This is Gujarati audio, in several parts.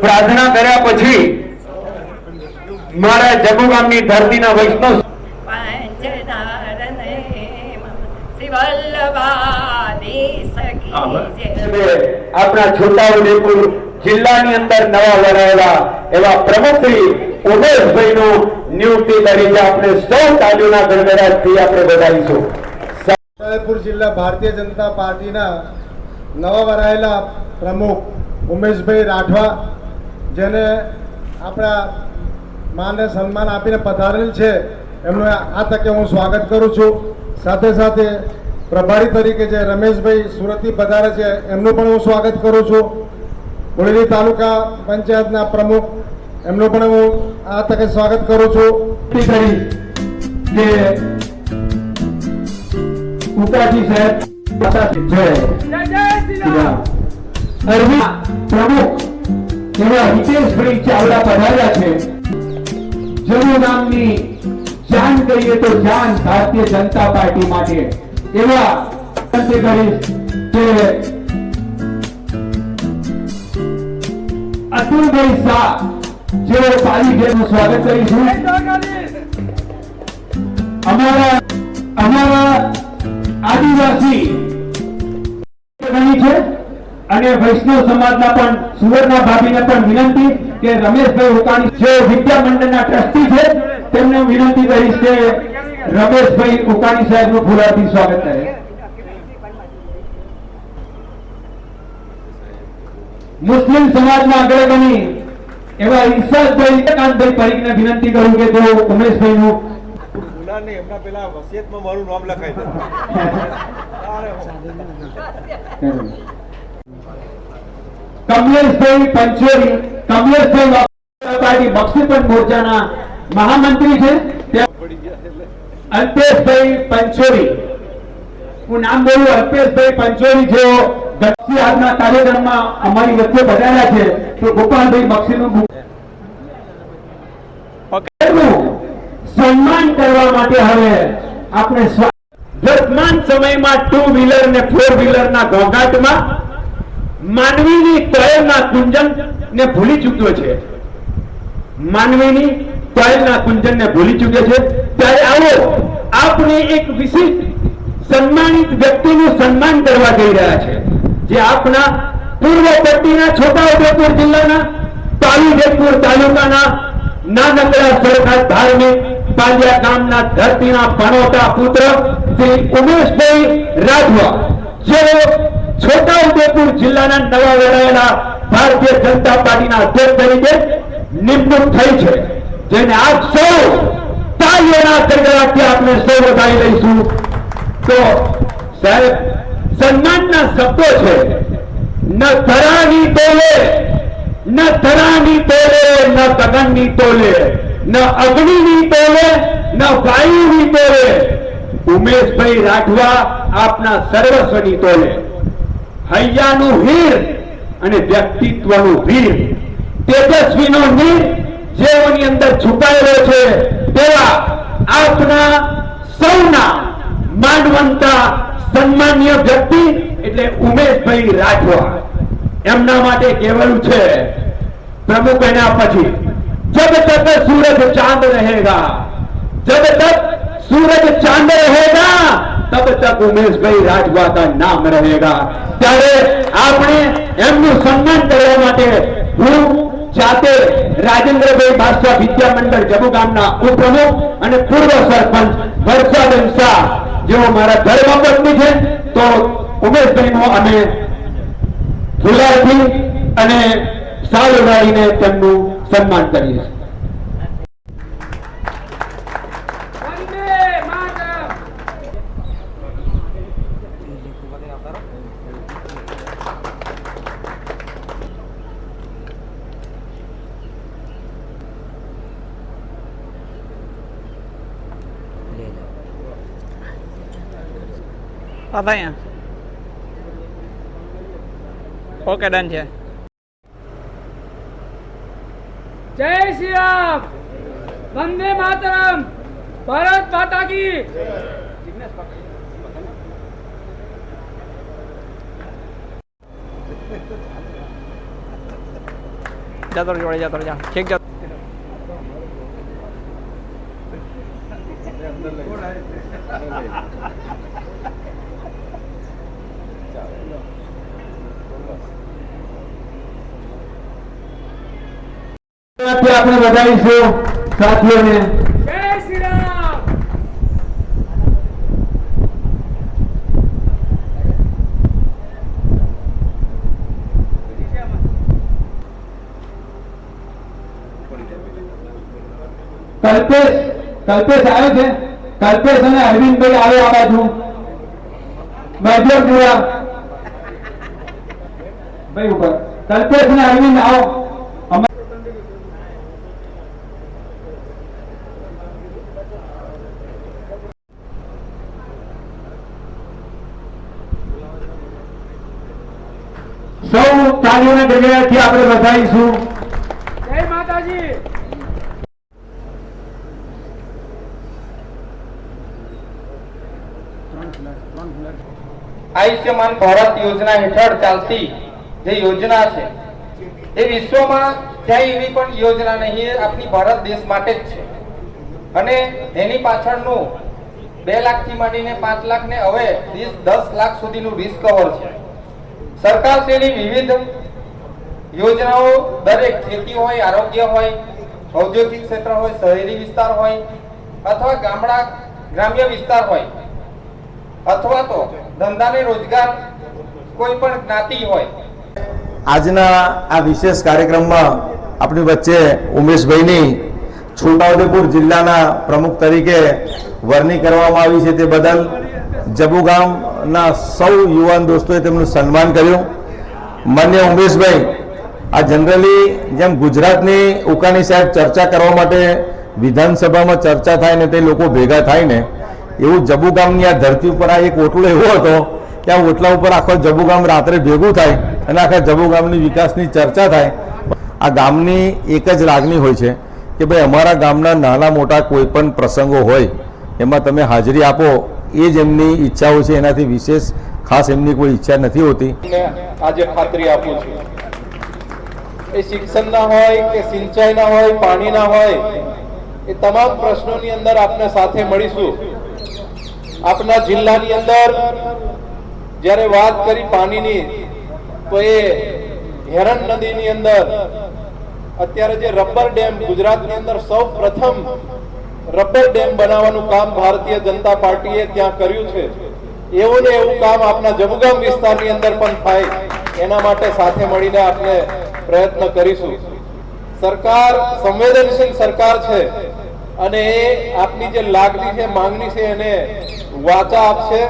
પ્રાર્થના કર્યા પછી મારા જગુ ગામની ધરતીના વૈષ્ણવ. આપણા છોટાઉદેપુર જિલ્લાની અંદર નવા વરાયેલા એવા પ્રમુખશ્રી ઉમેશભાઈનું નિયુક્તિ તરીકે આપણે સૌ તાલીઓના ગણગડાટથી આપણે વધારીશું સાહેબપુર જિલ્લા ભારતીય જનતા પાર્ટીના નવા વરાયેલા પ્રમુખ ઉમેશભાઈ રાઠવા, જેને આપણા માને સન્માન આપીને પધારેલ છે, એમનું આ તકે હું સ્વાગત કરું છું. સાથે સાથે પ્રભારી તરીકે જે રમેશભાઈ સુરતથી પધારે છે, એમનું પણ હું સ્વાગત કરું છું. બોડેલી તાલુકા પંચાયતના પ્રમુખ, એમનું પણ હું આ તકે સ્વાગત કરું છું. કરી કે ઉપાજી સાહેબ અરવિંદ પ્રમુખ, એવા હિતેશભાઈ ચાવડા પધાર્યા છે. જમ્મુ નામની જાન કહીએ તો જાન ભારતીય જનતા પાર્ટી માટે. એવા કરીશ કે અતુલભાઈ શાહ જેઓ પાલી ઘેરનું સ્વાગત કરીશું અમારા અમારા આદિવાસી છે અને વૈષ્ણવ સમાજના પણ, સુવર્ણા ભાભીને પણ વિનંતી કે રમેશભાઈ ઉકાણી જે વિદ્યા મંડળના ટ્રસ્ટી છે, તેમને વિનંતી કરીશ કે રમેશભાઈ ઉકાણી સાહેબનું ફૂલાથી સ્વાગત કરે. મુસ્લિમ સમાજના અગ્રગણી એવા ઈસાદભાઈ કાંતભાઈ પરીખને વિનંતી કરું કે તેઓ ઉમેશભાઈ નું એમના પેલા વસિયતમાં મારું નામ લખાઈ કમલેશભાઈ પંચોરી કમલેશભાઈ પાર્ટી બક્ષીપંચ મોરચાના મહામંત્રી છે. અલ્પેશભાઈ પંચોરી. હું નામ બોલું અલ્પેશભાઈ પંચોરી જેઓ દક્ષી આજના કાર્યક્રમમાં અમારી વચ્ચે બધાયા છે. તો ગોપાલભાઈ બક્ષીનું સન્માન કરવા માટે હવે આપણે વર્તમાન સમયમાં ટુ વ્હીલર ને ફોર વ્હીલર ના ઘોંઘાટમાં માનવીની કોયલના કુંજન ને ભૂલી ચૂક્યો છે. માનવીની કોયલના કુંજન ને ભૂલી ચૂક્યો છે. ત્યારે આવો આપણે એક વિશિષ્ટ સન્માનિત વ્યક્તિનું સન્માન કરવા જઈ રહ્યા છે. જે આપના પૂર્વ પટ્ટીના છોટાઉદેપુર જિલ્લાના પાલીજેતપુર તાલુકાના નાનકડા સરખા ધાર્મિક પાલિયા ગામના ધરતીના ભણોતા પુત્ર શ્રી ઉમેશભાઈ રાઠવા, જેઓ છોટાઉદેપુર જિલ્લાના નવા વેરાયેલા ભારતીય જનતા પાર્ટીના અધ્યક્ષ તરીકે નિમણૂક થઈ છે. જેને આપ સૌ તાલીઓના ગડગડાટથી આપણે સૌ વધાવી લઈશું. તો સાહેબ સન્માનના શબ્દો છે. ન ધરાની તોલે, ન ધરાની તોલે, ન તગનની તોલે, ન અગ્નિની તોલે, ન વાયુની તોલે. ઉમેશભાઈ રાઠવા આપના સર્વસ્વની તોલે. હૈયાનું હીર અને વ્યક્તિત્વનું વીર. તેજસ્વીનો નીર જેઓની અંદર છુપાયેલો છે, તેવા આપના સૌના માનવંતા સન્માન્ય વ્યક્તિ એટલે ઉમેશભાઈ રાઠવા. એમના માટે કહેવાયું છે, પ્રમુખ એના પછી જબ તક સૂરજ ચાંદ રહેગા. જબ તક સૂરજ ચાંદ રહેગા, તબ તક ઉમેશભાઈ રાઠવા કા નામ રહેગા. ત્યારે આપણે એમનું સન્માન કરવા માટે હું જાતે રાજેન્દ્રભાઈ બાદશાહ વિદ્યા મંડળ જબુ ગામના ઉપપ્રમુખ અને પૂર્વ સરપંચ હર્ષદ શાહ જેઓ મારા ધર્મપત્ની છે, તો ઉમેશભાઈનું અમે ફુલારથી અને સાલ ઉડાડીને તેમનું સન્માન કરીએ છીએ. પાભાયા ઓકે ડન છે જય શ્રી રામ વંદે માતરમ ભારત માતા કી જતો જોડે જતો જા ઠીક જતો આપણે વધારીશું સાથીઓને કલ્પેશ કલ્પેશ આવે છે કલ્પેશ અને અરવિંદભાઈ આવે આ બાજુ મધ્યપુરા ભાઈ ઉપર કલ્પેશ અને અરવિંદ આવો સૌ તાલીઓના જગ્યાએથી આપણે વધારીશું જય માતાજી. આયુષ્યમાન ભારત યોજના હેઠળ ચાલતી જે યોજના છે એ વિશ્વમાં ક્યાંય એવી પણ યોજના નહીં આપણી ભારત દેશ માટે જ છે. અને એની પાછળનું બે લાખથી માંડીને પાંચ લાખ ને હવે વીસ દસ લાખ સુધીનું રિસ્કવર છે. સરકાર શ્રેણી વિવિધ યોજનાઓ, દરેક ખેતી હોય, આરોગ્ય હોય, ઔદ્યોગિક ક્ષેત્ર હોય, શહેરી વિસ્તાર હોય, અથવા ગામડા, ગ્રામ્ય વિસ્તાર હોય, અથવા તો ધંધાને રોજગાર કોઈ પણ જ્ઞાતિ હોય. આજના આ વિશેષ કાર્યક્રમમાં આપણી વચ્ચે ઉમેશભાઈની છોટાઉદેપુર જિલ્લાના પ્રમુખ તરીકે વરણી કરવામાં આવી છે તે બદલ જબુ ગામના સૌ યુવાન દોસ્તોએ તેમનું સન્માન કર્યું. માન્ય ઉમેશભાઈ, આ જનરલી જેમ ગુજરાતની ઉકાણી સાહેબ ચર્ચા કરવા માટે વિધાનસભામાં ચર્ચા થાય ને તે લોકો ભેગા થાય ને, એવું જબુ ગામની આ ધરતી ઉપર આ એક ઓટલો એવો હતો કે આ ઓટલા ઉપર આખો જબુ ગામ રાત્રે ભેગું થાય અને આખા જબુ ગામની વિકાસની ચર્ચા થાય. આ ગામની એક જ લાગણી હોય છે. કે ભાઈ અમારા ગામના નાના મોટા કોઈ પણ પ્રસંગો હોય, એમાં તમે હાજરી આપો, એ જ એમની ઈચ્છાઓ છે, એનાથી વિશેષ ખાસ એમની કોઈ ઈચ્છા નથી હોતી. ને આજે ખાતરી આપું છું. એ શિક્ષણના હોય કે સિંચાઈના હોય, પાણીના હોય, એ તમામ પ્રશ્નોની અંદર આપને સાથે મળીશું. આપના જિલ્લાની અંદર જ્યારે વાત કરી પાણીની, તો એ હેરણ નદીની અંદર અત્યારે જે રબર ડેમ ગુજરાતની અંદર સૌ પ્રથમ રબર ડેમ બનાવવાનું કામ ભારતીય જનતા પાર્ટીએ ત્યાં કર્યું છે. એવું ને એવું કામ આપના જબુગામ વિસ્તારની અંદર પણ થાય. એના માટે સાથે મળીને આપણે પ્રયત્ન કરીશું. સરકાર સંવેદનશીલ સરકાર છે અને એ આપની જે લાગણી છે, માંગણી છે, એને વાચા આપશે.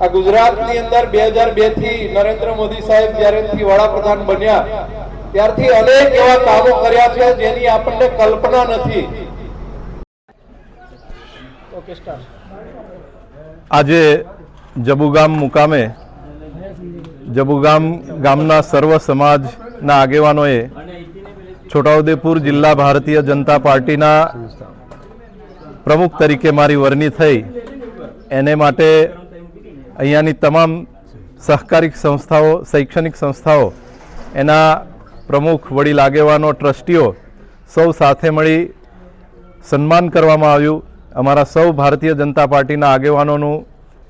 આ ગુજરાતની અંદર બે હજાર બેથી નરેન્દ્ર મોદી સાહેબ જ્યારેથી વડાપ્રધાન બન્યા ત્યારથી અનેક એવા કામો કર્યા છે જેની આપણને કલ્પના નથી. આજે જબુગામ મુકામે જબુગામ ગામના સર્વ સમાજના આગેવાનોએ છોટાઉદેપુર જિલ્લા ભારતીય જનતા પાર્ટીના પ્રમુખ તરીકે મારી વરણી થઈ. એને માટે અહીંયાની તમામ સહકારી સંસ્થાઓ શૈક્ષણિક સંસ્થાઓ એના પ્રમુખ વડીલ આગેવાનો ટ્રસ્ટીઓ સૌ સાથે મળી સન્માન કરવામાં આવ્યું. અમારા સૌ ભારતીય જનતા પાર્ટીના આગેવાનોનું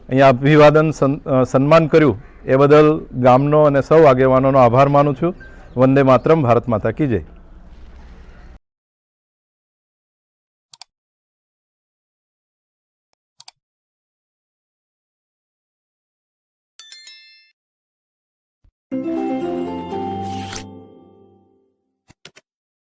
અહીંયા અભિવાદન, સન- સન્માન કર્યું. એ બદલ ગામનો અને સૌ આગેવાનોનો આભાર માનું છું. વંદે માતરમ, ભારત માતા કી જય.